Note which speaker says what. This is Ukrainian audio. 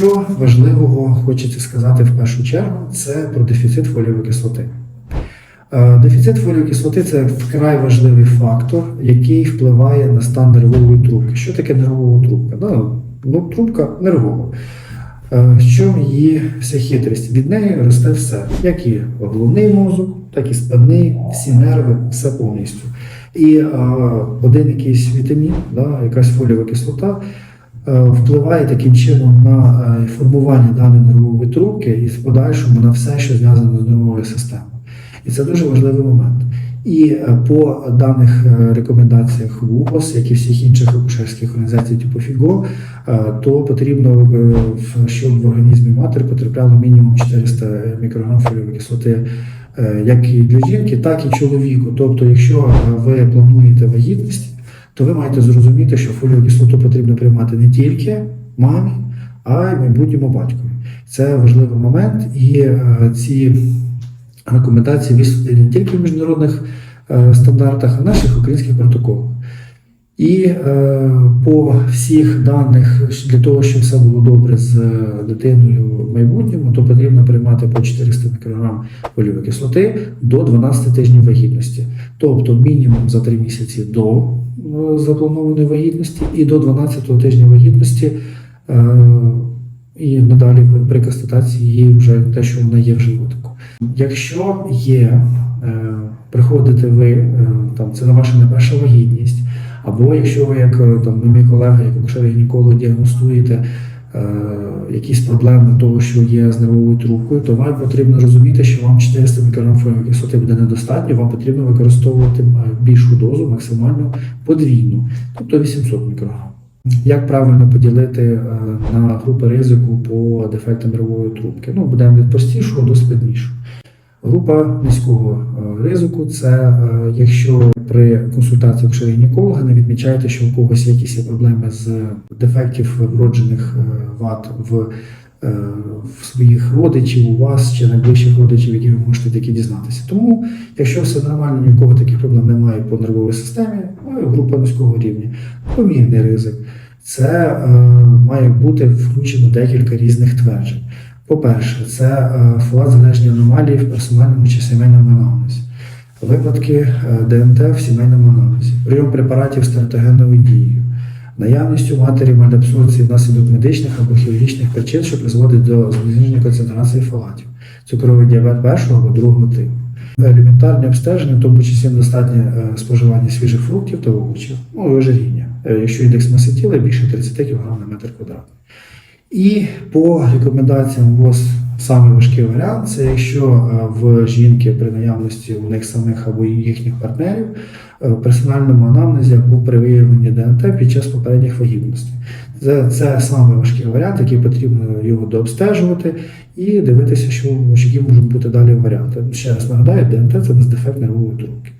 Speaker 1: Що важливого хочеться сказати в першу чергу, це про дефіцит фолієвої кислоти. Е, Дефіцит фолієвої кислоти це вкрай важливий фактор, який впливає на стан нервової трубки. Що таке нервова трубка? Ну, трубка нервова. Е, В чому її вся хитрість? Від неї росте все, як і головний мозок, так і спинний, всі нерви, все повністю. І е, один якийсь вітамін, да, якась фолієва кислота е, впливає таким чином на е, формування даної нервової трубки і в подальшому на все, що зв'язане з нервовою системою. І це дуже важливий момент. І е, по даних е, рекомендаціях ВУОЗ, як і всіх інших акушерських організацій типу ФІГО, е, то потрібно, е, щоб в організмі матері потрапляло мінімум 400 мікрограм фолієвої кислоти е, як і для жінки, так і чоловіку. Тобто, якщо е, ви плануєте вагітність, то ви маєте зрозуміти, що фоліову кислоту потрібно приймати не тільки мамі, а й майбутньому батькові. Це важливий момент, і е, ці рекомендації висвітлені не тільки в міжнародних е, стандартах, а в наших українських протоколах. І е, по всіх даних для того, щоб все було добре з е, дитиною в майбутньому, то потрібно приймати по 400 мікрограм фолієвої кислоти до 12 тижнів вагітності, тобто мінімум за 3 місяці до е, запланованої вагітності і до 12 тижня вагітності. е, І надалі при констатації її вже те, що вона є в животику. Якщо є, е, приходите ви, е, там це на ваша не перша вагітність, або якщо ви, як е, там ну, мій колега, як акушер-гінеколог, діагностуєте е, якісь проблеми того, що є з нервовою трубкою, то вам потрібно розуміти, що вам 400 мікрограм фолієвої кислоти буде недостатньо, вам потрібно використовувати е, більшу дозу, максимально подвійну, тобто 800 мікрограм. Як правильно поділити е, на групи ризику по дефектам нервової трубки? Ну, будемо від простішого до складнішого. Група низького е, ризику це е, якщо при консультації гінеколога не відмічаєте, що у когось якісь проблеми з дефектів вроджених е, вад в, в своїх родичів, у вас чи найближчих родичів, які ви можете такі дізнатися. Тому, якщо все нормально, ні в кого таких проблем немає по нервовій системі, ну, група низького рівня, помірний ризик. Це е, має бути включено декілька різних тверджень. По-перше, це е, фолат-залежні аномалії в персональному чи сімейному анамнезі. Випадки е, ДНТ в сімейному анамнезі, прийом препаратів з тератогенною дією, наявність у матері мальабсорбції внаслідок медичних або хірургічних причин, що призводить до зниження концентрації фолатів, цукровий діабет першого або другого типу. Елементарні обстеження, в тому числі достатнє е, споживання свіжих фруктів та овочів, ну і ожиріння, е, якщо індекс маси тіла більше 30 кг на метр квадратний. І по рекомендаціям ВОЗ саме важкий варіант це якщо е, в жінки при наявності у них самих або їхніх партнерів е, в персональному анамнезі або при виявленні ДНТ під час попередніх вагітностей. Це, це саме важкий варіант, який потрібно його дообстежувати і дивитися, що, які можуть бути далі варіанти. Ще раз нагадаю, ДНТ це дефект нервової трубки.